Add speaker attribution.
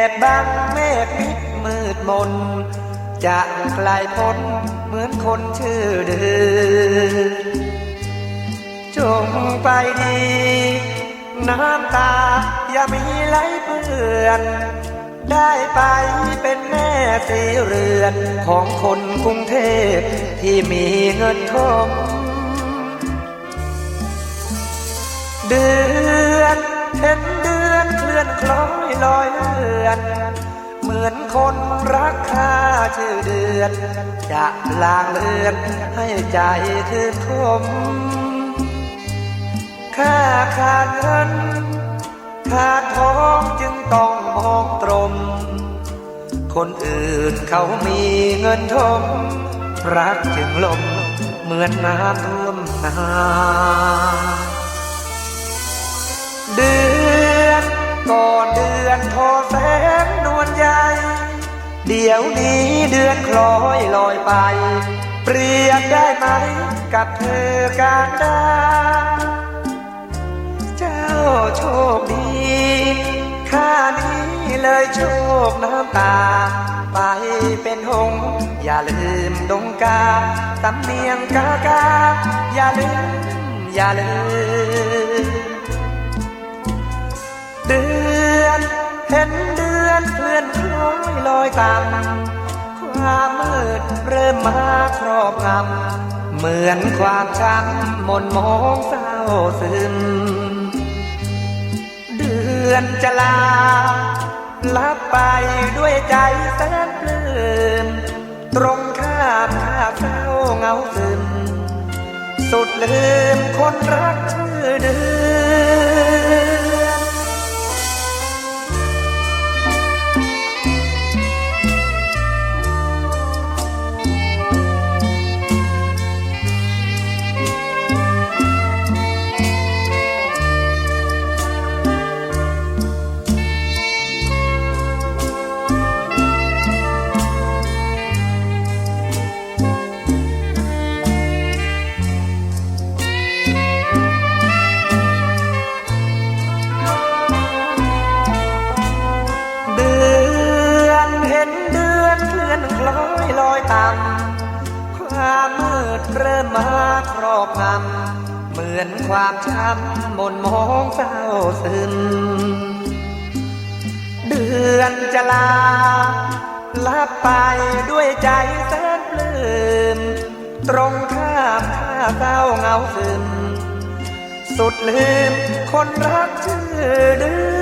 Speaker 1: แอบบังเมฆมิดมืดมน จะไกลพ้นเหมือนคนชื่อเดือจงไปดี น้ำตาอย่ามีไหลเปื้อน ได้ไปเป็นแม่สีเรือนของคนกรุงเทพที่มีเงินทองเดือนเห็นเดือน ลื่อนคล้อยลอยเลือน เหมือนคนรักค่าชื่อเดือน จะลางเลือนให้ใจคืนคมค่าขาดเงินขาดทองจึงต้องมองตรงคนอื่นเขามีเงินทองรักจึงลมเหมือนน้ำท่วมนาเดือ ดี๋ยวนี้เดือนคล้อยลอยไป เปรียบได้ไหมกับเธอการดาเจ้าโชคดีข้านี้เลยโชคน้ำตา ไปเป็นหงส์อย่าลืมดงกาสำเนียงกากา อย่าลืม อย่าลืม อยลอยตามความมืดเริ่มมาครอบงำเหมือนความช้ำมนมองเศร้าซึม เดือนจะลาลับไปด้วยใจแสนปลื้มตรงข้ามข้าเศร้าเหงาซึม สุดลืมคนรักชื่อเดือ เริ่มมาครอบงำเหมือนความช้ำมนมองเศร้าซึมเดือนจะลาลับไปด้วยใจแสนปลื้มตรงข้ามข้าเศร้าเหงาซึม สุดลืมคนรักชื่อเดือ